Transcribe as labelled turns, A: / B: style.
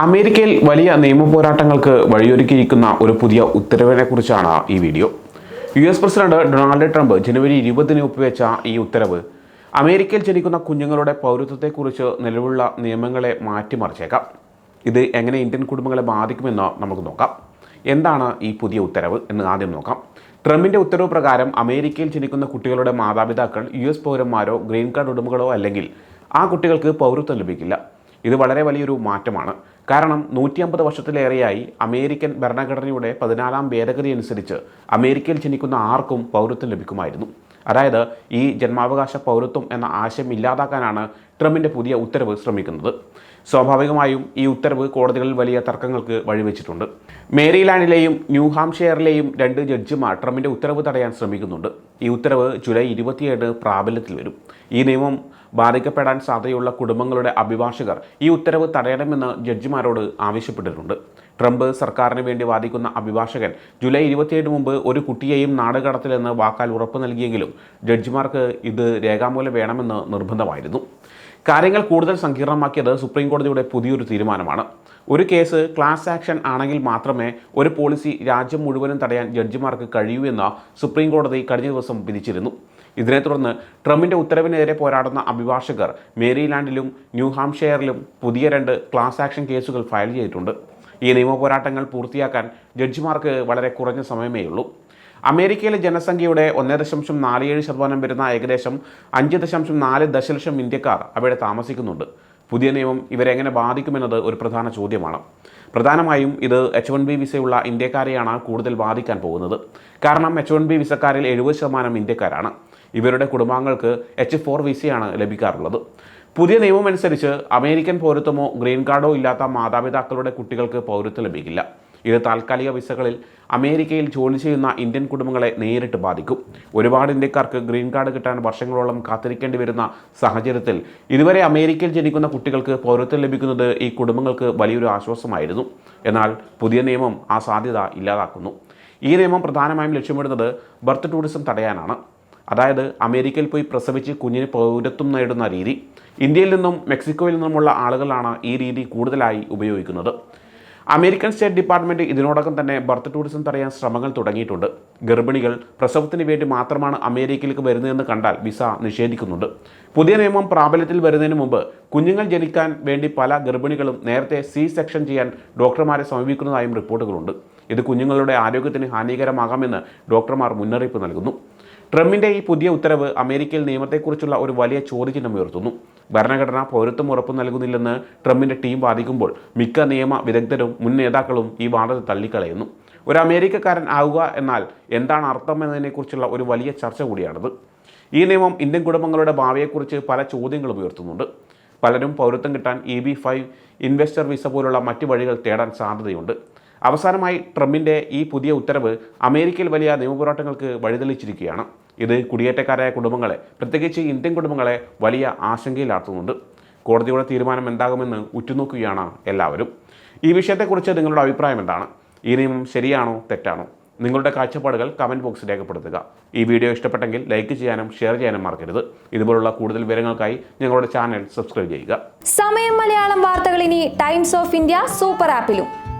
A: അമേരിക്കയിൽ വലിയ നിയമ പോരാട്ടങ്ങൾക്ക് വഴിയൊരുക്കിയിരിക്കുന്ന ഒരു പുതിയ ഉത്തരവിനെ കുറിച്ചാണ് ഈ video. U S president Donald Trump ജനുവരി ഇരുപതിന് ഒപ്പുവെച്ച ഈ ഉത്തരവ് അമേരിക്കയിൽ ജനിക്കുന്ന കുഞ്ഞുങ്ങളുടെ പൗരത്വത്തെക്കുറിച്ച് നിലവിലുള്ള നിയമങ്ങളെ മാറ്റിമറിച്ചേക്കാം. ഇത് എങ്ങനെ ഇന്ത്യൻ കുടുംബങ്ങളെ ബാധിക്കുമെന്ന് നമുക്ക് നോക്കാം. എന്താണ് ഈ പുതിയ ഉത്തരവ് എന്ന് ആദ്യം നോക്കാം. ട്രംപിന്റെ ഉത്തരവ് പ്രകാരം അമേരിക്കയിൽ ജനിക്കുന്ന കുട്ടികളുടെ മാതാപിതാക്കൾ യു എസ് പൗരന്മാരോ ഗ്രീൻ കാർഡ് ഉടമകളോ അല്ലെങ്കിൽ ആ കുട്ടികൾക്ക് പൗരത്വം ലഭിക്കില്ല. ഇത് വളരെ വലിയൊരു മാറ്റമാണ്. കാരണം നൂറ്റി അമ്പത് വർഷത്തിലേറെയായി അമേരിക്കൻ ഭരണഘടനയുടെ പതിനാലാം ഭേദഗതി അനുസരിച്ച് അമേരിക്കയിൽ ജനിക്കുന്ന ആർക്കും പൗരത്വം ലഭിക്കുമായിരുന്നു. അതായത് ഈ ജന്മാവകാശ പൗരത്വം എന്ന ആശയം ഇല്ലാതാക്കാനാണ് ട്രംപിന്റെ പുതിയ ഉത്തരവ് ശ്രമിക്കുന്നത്. സ്വാഭാവികമായും ഈ ഉത്തരവ് കോടതികളിൽ വലിയ തർക്കങ്ങൾക്ക് വഴിവെച്ചിട്ടുണ്ട്. മേരിലാൻഡിലെയും ന്യൂ ഹാംഷെയറിലെയും രണ്ട് ജഡ്ജിമാർ ട്രംപിന്റെ ഉത്തരവ് തടയാൻ ശ്രമിക്കുന്നുണ്ട്. ഈ ഉത്തരവ് ജൂലൈ ഇരുപത്തിയേഴ് പ്രാബല്യത്തിൽ വരും. ഈ നിയമം ബാധിക്കപ്പെടാൻ സാധ്യതയുള്ള കുടുംബങ്ങളുടെ അഭിഭാഷകർ ഈ ഉത്തരവ് തടയണമെന്ന് ജഡ്ജിമാരോട് ആവശ്യപ്പെട്ടിട്ടുണ്ട്. ട്രംപ് സർക്കാരിന് വേണ്ടി വാദിക്കുന്ന അഭിഭാഷകൻ ജൂലൈ ഇരുപത്തിയേഴ് മുമ്പ് ഒരു കുട്ടിയെയും നാട് കടത്തില്ലെന്ന് വാക്കാൽ ഉറപ്പ് നൽകിയെങ്കിലും ജഡ്ജിമാർക്ക് ഇത് രേഖാമൂലം വേണമെന്ന് നിർബന്ധമായിരുന്നു. കാര്യങ്ങൾ കൂടുതൽ സങ്കീർണമാക്കിയത് സുപ്രീം കോടതിയുടെ പുതിയൊരു തീരുമാനമാണ്. ഒരു കേസ് ക്ലാസ് ആക്ഷൻ ആണെങ്കിൽ മാത്രമേ ഒരു പോളിസി രാജ്യം മുഴുവനും തടയാൻ ജഡ്ജിമാർക്ക് കഴിയൂ എന്ന് സുപ്രീം കോടതി കഴിഞ്ഞ ദിവസം വിധിച്ചിരുന്നു. ഇതിനെ തുടർന്ന് ട്രംപിന്റെ ഉത്തരവിനെതിരെ പോരാടുന്ന അഭിഭാഷകർ മേരിലാൻഡിലും ന്യൂഹാംഷെയറിലും പുതിയ രണ്ട് ക്ലാസ് ആക്ഷൻ കേസുകൾ ഫയൽ ചെയ്തിട്ടുണ്ട്. ഈ നിയമ പോരാട്ടങ്ങൾ പൂർത്തിയാക്കാൻ ജഡ്ജിമാർക്ക് വളരെ കുറഞ്ഞ സമയമേ ഉള്ളൂ അമേരിക്കയിലെ ജനസംഖ്യയുടെ ഒന്നേ ദശാംശം നാല് ഏഴ് ശതമാനം വരുന്ന ഏകദേശം അഞ്ച് ദശാംശം നാല് ദശലക്ഷം ഇന്ത്യക്കാർ അവിടെ താമസിക്കുന്നുണ്ട്. പുതിയ നിയമം ഇവരെ എങ്ങനെ ബാധിക്കുമെന്നത് ഒരു പ്രധാന ചോദ്യമാണ്. പ്രധാനമായും ഇത് എച്ച് വൺ ബി വിസയുള്ള ഇന്ത്യക്കാരെയാണ് കൂടുതൽ ബാധിക്കാൻ പോകുന്നത്. കാരണം എച്ച് വൺ ബി വിസക്കാരിൽ എഴുപത് ശതമാനം ഇന്ത്യക്കാരാണ്. ഇവരുടെ കുടുംബാംഗങ്ങൾക്ക് എച്ച് ഫോർ വിസയാണ് ലഭിക്കാറുള്ളത്. പുതിയ നിയമം അനുസരിച്ച് അമേരിക്കൻ പൗരത്വമോ ഗ്രീൻ കാർഡോ ഇല്ലാത്ത മാതാപിതാക്കളുടെ കുട്ടികൾക്ക് പൗരത്വം ലഭിക്കില്ല. ഇത് താൽക്കാലിക വിസകളിൽ അമേരിക്കയിൽ ജോലി ചെയ്യുന്ന ഇന്ത്യൻ കുടുംബങ്ങളെ നേരിട്ട് ബാധിക്കും. ഒരുപാട് ഇന്ത്യക്കാർക്ക് ഗ്രീൻ കാർഡ് കിട്ടാൻ വർഷങ്ങളോളം കാത്തിരിക്കേണ്ടി വരുന്ന സാഹചര്യത്തിൽ ഇതുവരെ അമേരിക്കയിൽ ജനിക്കുന്ന കുട്ടികൾക്ക് പൗരത്വം ലഭിക്കുന്നത് ഈ കുടുംബങ്ങൾക്ക് വലിയൊരു ആശ്വാസമായിരുന്നു. എന്നാൽ പുതിയ നിയമം ആ സാധ്യത ഇല്ലാതാക്കുന്നു. ഈ നിയമം പ്രധാനമായും ലക്ഷ്യമിടുന്നത് ബർത്ത് ടൂറിസം തടയാനാണ്. അതായത് അമേരിക്കയിൽ പോയി പ്രസവിച്ച് കുഞ്ഞിന് പൗരത്വം നേടുന്ന രീതി ഇന്ത്യയിൽ നിന്നും മെക്സിക്കോയിൽ നിന്നുമുള്ള ആളുകളാണ് ഈ രീതി കൂടുതലായി ഉപയോഗിക്കുന്നത്. അമേരിക്കൻ സ്റ്റേറ്റ് ഡിപ്പാർട്ട്മെന്റ് ഇതിനോടകം തന്നെ ബർത്ത് ടൂറിസം തടയാൻ ശ്രമങ്ങൾ തുടങ്ങിയിട്ടുണ്ട്. ഗർഭിണികൾ പ്രസവത്തിന് വേണ്ടി മാത്രമാണ് അമേരിക്കയിലേക്ക് വരുന്നതെന്ന് കണ്ടാൽ വിസ നിഷേധിക്കുന്നുണ്ട്. പുതിയ നിയമം പ്രാബല്യത്തിൽ വരുന്നതിന് മുമ്പ് കുഞ്ഞുങ്ങൾ ജനിക്കാൻ വേണ്ടി പല ഗർഭിണികളും നേരത്തെ സി സെക്ഷൻ ചെയ്യാൻ ഡോക്ടർമാരെ സമീപിക്കുന്നതായും റിപ്പോർട്ടുകളുണ്ട്. ഇത് കുഞ്ഞുങ്ങളുടെ ആരോഗ്യത്തിന് ഹാനികരമാകാമെന്ന് ഡോക്ടർമാർ മുന്നറിയിപ്പ് നൽകുന്നു. ട്രംപിന്റെ ഈ പുതിയ ഉത്തരവ് അമേരിക്കയിൽ നിയമത്തെക്കുറിച്ചുള്ള ഒരു വലിയ ചോദ്യചിഹ്നം ഉയർത്തുന്നു. ഭരണഘടന പൗരത്വം ഉറപ്പു നൽകുന്നില്ലെന്ന് ട്രംപിന്റെ ടീം വാദിക്കുമ്പോൾ മിക്ക നിയമ വിദഗ്ധരും മുൻ നേതാക്കളും ഈ വാദത്തെ തള്ളിക്കളയുന്നു. ഒരു അമേരിക്കക്കാരൻ ആവുക എന്നാൽ എന്താണ് അർത്ഥം എന്നതിനെക്കുറിച്ചുള്ള ഒരു വലിയ ചർച്ച കൂടിയാണിത്. ഈ നിയമം ഇന്ത്യൻ കുടുംബങ്ങളുടെ ഭാവിയെക്കുറിച്ച് പല ചോദ്യങ്ങളും ഉയർത്തുന്നുണ്ട്. പലരും പൗരത്വം കിട്ടാൻ E B five investor visa പോലുള്ള മറ്റ് വഴികൾ തേടാൻ സാധ്യതയുണ്ട്. അവസാനമായി ട്രംപിന്റെ ഈ പുതിയ ഉത്തരവ് അമേരിക്കയിൽ വലിയ നിയമപോരാട്ടങ്ങൾക്ക് വഴിതെളിച്ചിരിക്കുകയാണ്. ഇത് കുടിയേറ്റക്കാരായ കുടുംബങ്ങളെ പ്രത്യേകിച്ച് ഇന്ത്യൻ കുടുംബങ്ങളെ വലിയ ആശങ്കയിലാർത്തുന്നുണ്ട് കോടതിയുടെ തീരുമാനം എന്താകുമെന്ന് ഉറ്റുനോക്കുകയാണ് എല്ലാവരും. ഈ വിഷയത്തെക്കുറിച്ച് നിങ്ങളുടെ അഭിപ്രായം എന്താണ്? ഈ നിയമം ശരിയാണോ തെറ്റാണോ? നിങ്ങളുടെ കാഴ്ചപ്പാടുകൾ കമന്റ് ബോക്സിൽ രേഖപ്പെടുത്തുക. ഈ വീഡിയോ ഇഷ്ടപ്പെട്ടെങ്കിൽ ലൈക്ക് ചെയ്യാനും ഷെയർ ചെയ്യാനും മറക്കരുത്. ഇതുപോലുള്ള കൂടുതൽ വിവരങ്ങൾക്കായി ഞങ്ങളുടെ ചാനൽ സബ്സ്ക്രൈബ് ചെയ്യുക.
B: സമയം മലയാളം വാർത്തകൾ ഇനി ടൈംസ് ഓഫ് ഇന്ത്യ സൂപ്പർ ആപ്പിലും.